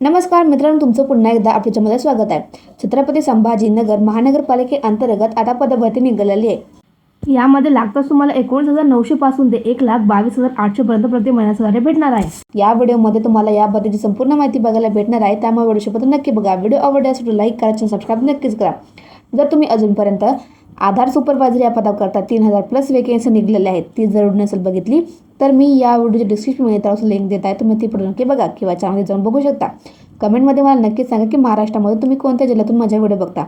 नमस्कार मित्रांनो तुमचं पुन्हा एकदा आपल्या चॅनलमध्ये स्वागत आहे. छत्रपती संभाजीनगर महानगरपालिकेअंतर्गत आता पदभरती निघालेली आहे. यामध्ये लागताच तुम्हाला एकोणीस हजार नऊशे पासून ते एक लाख बावीस हजार आठशे पर्यंत प्रति महिन्याचा salary भेटणार आहे. या व्हिडिओमध्ये तुम्हाला या पद्धतीची संपूर्ण माहिती बघायला भेटणार आहे. त्यामुळे व्हिडिओ सोबत नक्की बघा. व्हिडिओ आवडल्यास लाईक करा सबस्क्राईब नक्कीच करा. जर तुम्ही अजूनपर्यंत आधार सुपरवायझर या पदाकरता तीन हजार प्लस वेकेन्सी निघलेल्या आहेत. ती जर नसेल बघितली तर मी या व्हिडिओच्या डिस्क्रिप्शनमध्ये त्यावर लिंक देत आहे. तुम्ही ती पुढे नक्की बघा किंवा चॅनलमध्ये जाऊन बघू शकता. कमेंटमध्ये मला नक्कीच सांगा की महाराष्ट्रामध्ये तुम्ही कोणत्या जिल्ह्यातून माझ्या व्हिडिओ बघता?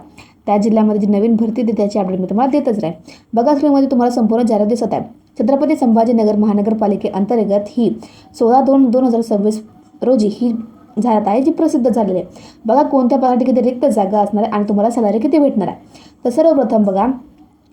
त्या जिल्ह्यामध्ये जी नवीन भरती देते त्याची अपडेट मी तुम्हाला देतच राहील बघा स्क्रीनमध्ये तुम्हाला संपूर्ण जाहिरात दिसत आहे. छत्रपती संभाजीनगर महानगरपालिकेअंतर्गत ही सोळा दोन दोन हजार सव्वीस रोजी ही जाहिरात आहे जी प्रसिद्ध झालेली. आहे बघा कोणत्या पदासाठी किती रिक्त जागा असणार आहे आणि तुम्हाला सॅलरी किती भेटणार आहे. तर सर्वप्रथम बघा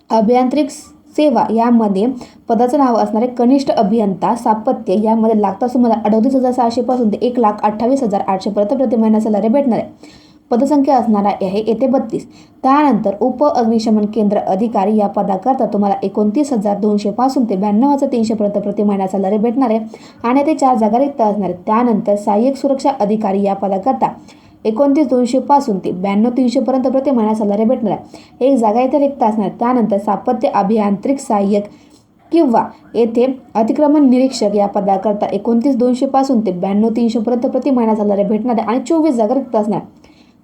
अभियांत्रिक सेवा यामध्ये पदाचं नाव असणारे कनिष्ठ अभियंता स्थापत्य यामध्ये लागता सुमारे अडतीस हजार सहाशेपासून ते एक लाख अठ्ठावीस हजार आठशेपर्यंत प्रति महिना सॅलरी भेटणार आहे. पदसंख्या असणार आहे येथे बत्तीस. त्यानंतर उप अग्निशमन केंद्र अधिकारी या पदाकरता तुम्हाला एकोणतीस हजार दोनशेपासून ते ब्याण्णव हजार तीनशेपर्यंत प्रति महिना सॅलरी भेटणार आहे आणि ते चार जागा रिक्त असणार आहेत. त्यानंतर सहाय्यक सुरक्षा अधिकारी या पदाकरता एकोणतीस दोनशेपासून ते ब्याण्णव तीनशेपर्यंत प्रति महिना सॅलरी भेटणार आहे. एक जागा येथे रिक्त असणार त्यानंतर स्थापत्य अभियांत्रिक सहाय्यक किंवा येथे अतिक्रमण निरीक्षक या पदाकरता एकोणतीस दोनशेपासून ते ब्याण्णव तीनशेपर्यंत प्रति महिना सॅलरी भेटणार आहे आणि चोवीस जागा रिक्त असणार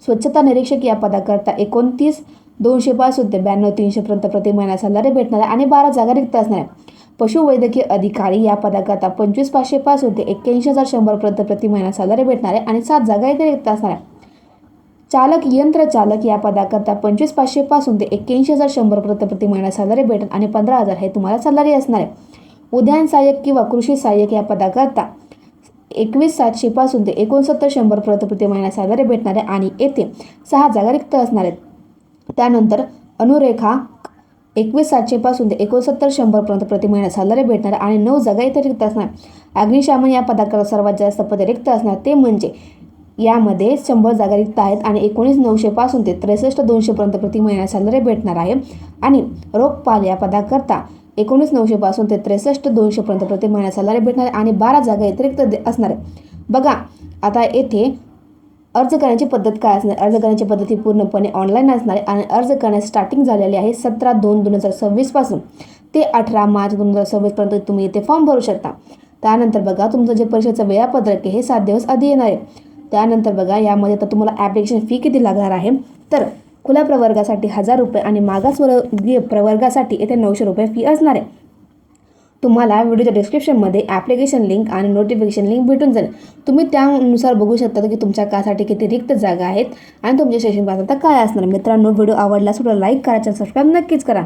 स्वच्छता निरीक्षक या पदाकरता एकोणतीस दोनशेपासून ते ब्याण्णव तीनशेपर्यंत प्रति महिना सॅलरी भेटणार आहे आणि बारा जागा रिक्त असणार. आहे पशुवैद्यकीय अधिकारी या पदाकरता पंचवीस पाचशेपासून ते एक्क्याऐंशी हजार शंभरपर्यंत प्रति महिना सॅलरी भेटणार आहे आणि सात जागा येथे रिक्त असणार. आहे चालक यंत्र चालक या पदाकरता पंचवीस पाचशेपासून ते एक्क्याऐंशी हजार शंभरपर्यंत प्रति महिना सॅलरी भेटेल आणि पंधरा हजार हे तुम्हाला सल्लारे असणार. आहे उद्यान सहाय्यक किंवा कृषी सहाय्यक या पदाकरता एकवीस सातशेपासून ते एकोणसत्तर शंभरपर्यंत प्रति महिना सॅलरी भेटणार आहे आणि येथे सहा जागा रिक्त असणार आहेत. त्यानंतर अनुरेखा एकवीस सातशेपासून ते एकोणसत्तर शंभरपर्यंत प्रति महिना सॅलरी भेटणार आणि नऊ जागा इथे रिक्त असणार. अग्निशामन या पदाकरता सर्वात जास्त पदे रिक्त असणार. ते म्हणजे यामध्ये शंभर जागा रिक्त आहेत आणि एकोणीस नऊशेपासून ते त्रेसष्ट दोनशेपर्यंत प्रति महिना सॅलरी भेटणार आहे. आणि रोगपाल या पदाकरता एकोणीस नऊशेपासून ते त्रेसष्ट दोनशेपर्यंत प्रति महिना सॅलरी भेटणार आहे आणि बारा जागा इथे असणार आहे बघा आता येथे अर्ज करण्याची पद्धत काय असणार? अर्ज करण्याची पद्धत ही पूर्णपणे ऑनलाईन असणार आहे आणि अर्ज करण्यास स्टार्टिंग झालेली आहे सतरा दोन दोन हजार सव्वीसपासून ते अठरा मार्च दोन हजार सव्वीसपर्यंत तुम्ही येथे फॉर्म भरू शकता. त्यानंतर बघा तुमचं जे परीक्षेचं वेळापत्रक आहे हे सात दिवस आधी येणार आहे. त्यानंतर बघा यामध्ये तर तुम्हाला ॲप्लिकेशन फी किती लागणार आहे? तर खुल्या प्रवर्गासाठी हजार रुपये आणि मागासवर्गीय प्रवर्गासाठी येथे नऊशे रुपये फी असणार आहे. तुम्हाला व्हिडिओच्या डिस्क्रिप्शनमध्ये ॲप्लिकेशन लिंक आणि नोटिफिकेशन लिंक भेटून जाईल. तुम्ही त्यानुसार बघू शकता की तुमच्या कासाठी किती रिक्त जागा आहेत आणि तुमच्या शैक्षणिक पात्रता काय असणार मित्रांनो व्हिडिओ आवडला सुद्धा लाईक करा सबस्क्राईब नक्कीच करा.